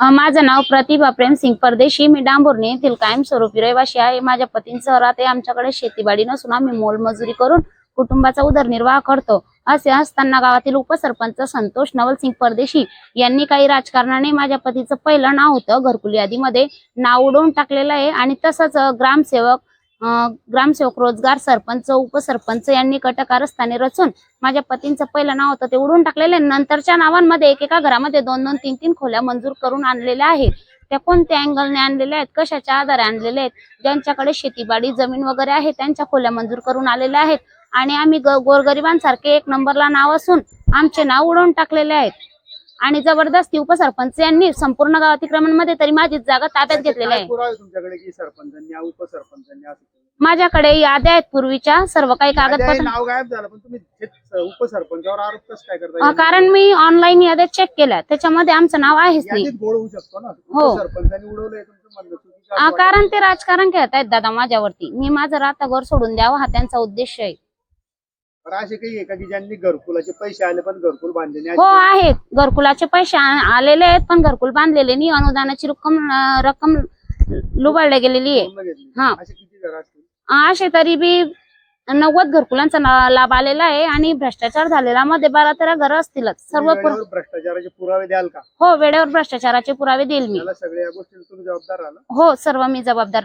माझं नाव प्रतिभा प्रेमसिंग परदेशी. मी डांबुर्णी येथील कायमस्वरूपी रहिवाशी आहे. माझ्या पतींसह राहते आमच्याकडे शेतीबाडी नसून आम्ही मोलमजुरी करून कुटुंबाचा उदरनिर्वाह करतो. असे असताना गावातील उपसरपंच संतोष नवलसिंग परदेशी यांनी काही राजकारणाने माझ्या पतीचं पहिलं नाव होतं. घरकुल यादीमध्ये नाव उडवून टाकलेलं आहे. आणि तसंच ग्रामसेवक ग्रामसेवक रोजगार सरपंच उपसरपंच यांनी कटकारस्थाने रचून माझ्या पतींचं पहिलं नाव होतं ते उडून टाकलेलं नंतरच्या नावांमध्ये एकेका घरामध्ये दोन दोन तीन तीन खोल्या मंजूर करून आणलेल्या आहेत. त्या कोणत्या अँगलने आणलेल्या आहेत? कशाच्या आधारे आणलेल्या आहेत? ज्यांच्याकडे शेतीबाडी जमीन वगैरे आहे त्यांच्या खोल्या मंजूर करून आलेल्या आहेत. आणि आम्ही ग- गोरगरिबांसारखे एक नंबरला नाव असून आमचे नाव उडवून टाकलेले आहेत. आणि जबरदस्ती उपसरपंच यांनी संपूर्ण गाव अतिक्रमणमध्ये तरी माझी जागा ताब्यात घेतलेली आहे. पुरावे तुमच्याकडे की सरपंचांनी या उपसरपंचांनी असं केलं? माझ्याकडे याद्या आहेत पूर्वीच्या सर्व काही याद्या कागदपत्र नाव गायब झालं पण तुम्ही थेट उपसरपंचावर आरोप कसं काय अ, करता कारण मी ऑनलाईन याद्या चेक केल्या. त्याच्यामध्ये आमचं नाव आहेच नाही. यादीत गोळ होऊ शकतो ना? हो. उपसरपंचांनी उडवलंय तुमचं म्हणणं चुकीचं अ, आहे. कारण ते राजकारण खेळत आहेत दादा माझ्यावरती. मी माझं राहता घर सोडून द्यावं हा त्यांचा उद्देश आहे. बरं असे काही आहे का की ज्यांनी घरकुलाचे पैसे आले पण घरकुल बांधले नाही हो असे? आहेत. घरकुलाचे पैसे आ- आलेले आहेत पण घरकुल बांधलेले नाही. अनुदानाची रक्कम अ, रक्कम लुबाडल्या गेलेली आहे. पूर्ण घेतली. हा. असे किती घर असतील? अ, असे तरी बी नव्वद घरकुलांचा लाभ आलेला आहे आणि भ्रष्टाचार झालेला. मध्ये बारा तेरा घर असतीलच सर्व तुम्ही पुर- वेळेवर भ्रष्टाचाराचे पुरावे द्याल का? हो वेळेवर भ्रष्टाचाराचे पुरावे देईल मी. त्याला सगळ्या गोष्टी तुम्ही जबाबदार राहिला? हो सर्व मी जबाबदार